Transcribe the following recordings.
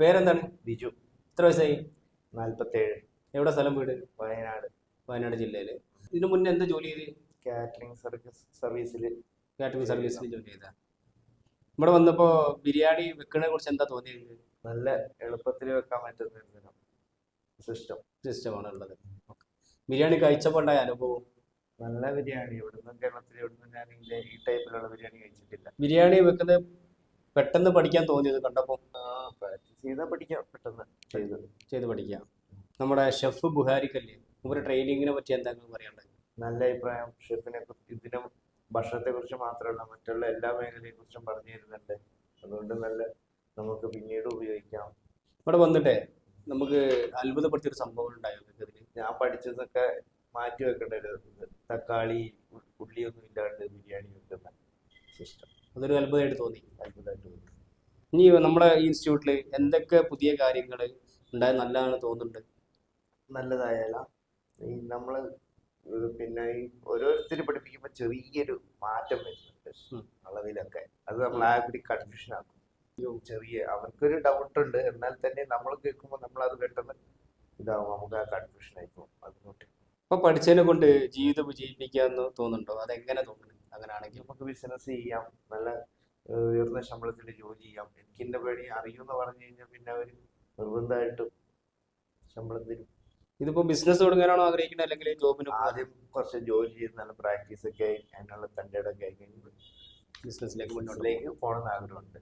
പേരെന്താണ്? ബിജു. എത്ര വയസ്സായി? നാല്പത്തേഴ്. എവിടെ സ്ഥലം വീട്? വയനാട്. വയനാട് ജില്ലയിൽ ഇതിനു മുന്നേ എന്താ ജോലി ചെയ്ത്? കാറ്ററിംഗ് സർവീസ് സർവീസിൽ കാറ്ററിംഗ് സർവീസിൽ ജോലി ചെയ്ത. ഇവിടെ വന്നപ്പോൾ ബിരിയാണി വെക്കണെ കുറിച്ച് എന്താ തോന്നിയത് നല്ല എളുപ്പത്തിൽ വെക്കാൻ പറ്റുന്ന സിസ്റ്റം. സിസ്റ്റമാണ് ഉള്ളത് ബിരിയാണി കഴിച്ചപ്പോൾ ഉണ്ടായ അനുഭവം? നല്ല ബിരിയാണി. ഇവിടുന്ന് കേരളത്തിൽ ഇവിടുന്ന് ഞാൻ ഈ ടൈപ്പിലുള്ള ബിരിയാണി കഴിച്ചിട്ടില്ല. ബിരിയാണി വെക്കുന്നത് പെട്ടെന്ന് പഠിക്കാൻ തോന്നിയത് കണ്ടപ്പോൾ പ്രാക്ടീസ് ചെയ്താൽ പഠിക്കാം പെട്ടെന്ന് ചെയ്ത്. ചെയ്ത് പഠിക്കാം. നമ്മുടെ ഷെഫ് ബുഹാരിക്കല്ലേ? ഇവരുടെ ട്രെയിനിങ്ങിനെ പറ്റി എന്താ നിങ്ങൾ പറയാനുള്ളത്? നല്ല അഭിപ്രായം. ഷെഫിനെ കുറിച്ച് ഇതിനും ഭക്ഷണത്തെ കുറിച്ച് മാത്രമല്ല മറ്റുള്ള എല്ലാ മേഖലയെ കുറിച്ചും പറഞ്ഞു തരുന്നുണ്ട്. അതുകൊണ്ട് നല്ല നമുക്ക് പിന്നീട് ഉപയോഗിക്കാം. ഇവിടെ വന്നിട്ടേ നമുക്ക് അത്ഭുതപ്പെടുത്തിയ ഒരു സംഭവം ഉണ്ടായോ നിങ്ങൾക്ക് ഇതിൽ ഞാൻ പഠിച്ചതൊക്കെ മാറ്റി വെക്കേണ്ട ഒരു തക്കാളി ഉള്ളിയൊന്നും ഇല്ലാണ്ട് ബിരിയാണി വെക്കുന്ന സിസ്റ്റം. അതൊരു അത്ഭുതമായിട്ട് തോന്നി. അത്ഭുതമായിട്ട് തോന്നി. ഇനി നമ്മുടെ ഈ ഇൻസ്റ്റിറ്റ്യൂട്ടിൽ എന്തൊക്കെ പുതിയ കാര്യങ്ങൾ ഉണ്ടായ നല്ലതാണ് തോന്നുന്നുണ്ട്? നല്ലതായാല. ഈ നമ്മൾ ഇത് പിന്നെ ഈ ഓരോരുത്തരും പഠിപ്പിക്കുമ്പോൾ ചെറിയൊരു മാറ്റം വരുന്നുണ്ട്. അളവിലൊക്കെ. അത് നമ്മൾ ആ ഒരു കൺഫ്യൂഷൻ ആക്കും. ചെറിയ അവർക്കൊരു ഡൗട്ട് ഉണ്ട്. എന്നാൽ തന്നെ നമ്മൾ കേൾക്കുമ്പോൾ നമ്മൾ അത് പെട്ടെന്ന് ഇതാവും. നമുക്ക് ആ കൺഫ്യൂഷൻ ആയിപ്പോകും അതുകൊണ്ട്. ഇപ്പൊ പഠിച്ചതിനെ കൊണ്ട് ജീവിതം വിജയിപ്പിക്കാന്ന് തോന്നുന്നുണ്ടോ? അതെങ്ങനെ തോന്നുന്നു? അങ്ങനെയാണെങ്കിൽ നമുക്ക് ബിസിനസ് ചെയ്യാം. നല്ല ഉയർന്ന ശമ്പളത്തിൽ ജോലി ചെയ്യാം. എനിക്ക് എന്റെ പണി അറിയുമെന്ന് പറഞ്ഞു കഴിഞ്ഞാൽ പിന്നെ അവർ നിർബന്ധമായിട്ടും ശമ്പളം തരും. ഇതിപ്പോ ബിസിനസ് തുടങ്ങാനാണോ ആഗ്രഹിക്കുന്നത്? അല്ലെങ്കിൽ ജോബിന് ആദ്യം കുറച്ച് ജോലി ചെയ്ത് നല്ല പ്രാക്ടീസ് ഒക്കെ ആയി അതിനുള്ള തന്റെ ഒക്കെ ആയി കഴിഞ്ഞ് ബിസിനസ്സിലേക്ക് മുന്നോട്ടിലേക്ക് പോകണമെന്ന് ആഗ്രഹമുണ്ട്.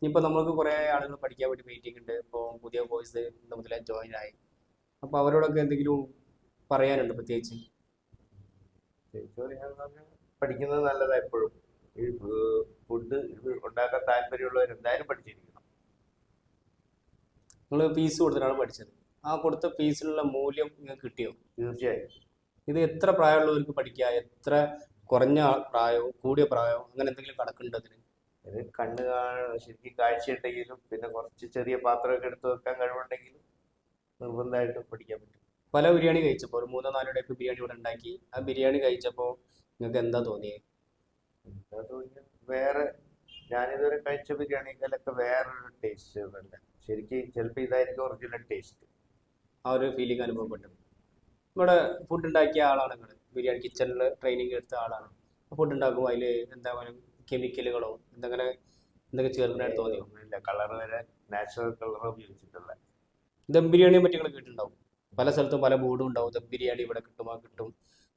ഇനിയിപ്പോൾ നമുക്ക് കുറേ ആളുകൾ പഠിക്കാൻ വേണ്ടി മീറ്റിംഗ് ഉണ്ട്. ഇപ്പോൾ പുതിയ കോഴ്സ് ഇന്ന് മുതലേ ജോയിൻ ആയി. അപ്പോൾ അവരോടൊക്കെ എന്തെങ്കിലും പറയാനുണ്ട് പ്രത്യേകിച്ച്? പഠിക്കുന്നത് നല്ലതാണ് എപ്പോഴും. ഈ ഫുഡ് ഇത് ഉണ്ടാക്കാൻ താല്പര്യമുള്ളവർ എന്തായാലും പഠിച്ചിരിക്കണം. നിങ്ങൾ ഫീസ് കൊടുത്തിട്ടാണ് പഠിച്ചത്. ആ കൊടുത്ത ഫീസിലുള്ള മൂല്യം നിങ്ങൾക്ക് കിട്ടിയോ? തീർച്ചയായും ഇത് എത്ര പ്രായമുള്ളവർക്ക് പഠിക്കുക എത്ര കുറഞ്ഞ പ്രായവും കൂടിയ പ്രായവും അങ്ങനെ എന്തെങ്കിലും കണക്കുണ്ടോ അതിന് ഇത് കണ്ണ് കാണ ശരിക്കും കാഴ്ചയുണ്ടെങ്കിലും പിന്നെ കുറച്ച് ചെറിയ പാത്രമൊക്കെ എടുത്തു വെക്കാൻ കഴിവുണ്ടെങ്കിലും നിർബന്ധമായിട്ടും പഠിക്കാൻ പറ്റും. പല ബിരിയാണി കഴിച്ചപ്പോൾ ഒരു മൂന്നോ നാലോ ടൈപ്പ് ബിരിയാണി ഇവിടെ ഉണ്ടാക്കി. ആ ബിരിയാണി കഴിച്ചപ്പോൾ നിങ്ങൾക്ക് എന്താ തോന്നിയത് വേറെ ഞാനിതുവരെ കഴിച്ച ബിരിയാണി വേറെ വേറൊരു ടേസ്റ്റ് അല്ല ശരിക്കും ചിലപ്പോൾ ഇതായിരിക്കും ഒറിജിനൽ ടേസ്റ്റ് ആ ഒരു ഫീലിംഗ് അനുഭവപ്പെട്ടു നമ്മുടെ ഫുഡ് ഉണ്ടാക്കിയ ആളാണ് നിങ്ങൾ ബിരിയാണി കിച്ചണിൽ ട്രെയിനിങ് എടുത്ത ആളാണ്. ഫുഡ് ഉണ്ടാക്കുമ്പോൾ അതിൽ എന്താ പറയുക കെമിക്കലുകളോ എന്തെങ്കിലും എന്തൊക്കെ ചേർക്കുന്നതായിട്ട് തോന്നിയോ? ഇല്ല കളർ വരെ നാച്ചുറൽ കളർ ഉപയോഗിച്ചിട്ടുള്ള. ദം ബിരിയാണിയെ പറ്റി നിങ്ങൾ കേട്ടിട്ടുണ്ടാവും. പല സ്ഥലത്തും പല ബോർഡും ഉണ്ടാവും. ദം ബിരിയാണി ഇവിടെ കിട്ടും ആ കിട്ടും.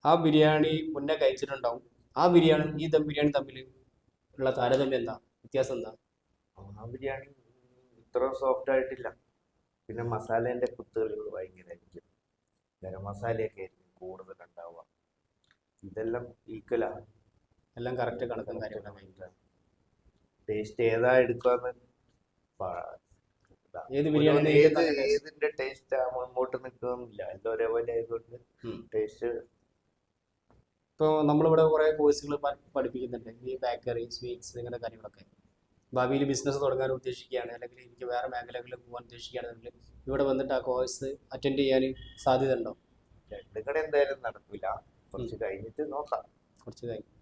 ആ ബിരിയാണി മുന്നേ കഴിച്ചിട്ടുണ്ടാവും. ആ ബിരിയാണി ഈ ദം ബിരിയാണി തമ്മിൽ ഉള്ള താരതമ്യം എന്താ? വ്യത്യാസം എന്താ? ആ ബിരിയാണി ഇത്ര സോഫ്റ്റ് ആയിട്ടില്ല. പിന്നെ മസാലേന്റെ കുത്തുകളികൾ ഭയങ്കരമായിരിക്കും ഗരം മസാലയൊക്കെ ആയിരിക്കും കൂടുതൽ ഉണ്ടാവുക. ഇതെല്ലാം ഈക്വലാണ് എല്ലാം കറക്റ്റ് കണക്കും കാര്യങ്ങളൊക്കെ ടേസ്റ്റ് ഏതാ എടുക്കാന്ന്? ഏത് ബിരിയാണി ഏത് ഏതിന്റെ ടേസ്റ്റ് മുമ്പോട്ട് നിൽക്കുന്നില്ല. എല്ലാം ഒരേപോലെ ആയതുകൊണ്ട്. ടേസ്റ്റ് ഇപ്പോൾ നമ്മളിവിടെ കുറേ കോഴ്സുകൾ പഠിപ്പിക്കുന്നുണ്ട്. ഈ ബേക്കറി സ്വീറ്റ്സ് ഇങ്ങനെ കാര്യങ്ങളൊക്കെ. ഭാവിയിൽ ബിസിനസ് തുടങ്ങാൻ ഉദ്ദേശിക്കുകയാണ്. അല്ലെങ്കിൽ എനിക്ക് വേറെ മേഖലകളിൽ പോകാൻ ഉദ്ദേശിക്കുകയാണെന്നുണ്ടെങ്കിൽ ഇവിടെ വന്നിട്ട് ആ കോഴ്സ് അറ്റൻഡ് ചെയ്യാൻ സാധ്യത ഉണ്ടോ രണ്ടും കൂടെ എന്തായാലും നടക്കില്ല കുറച്ച് കഴിഞ്ഞിട്ട് നോക്കാം. കുറച്ച് കഴിഞ്ഞ്.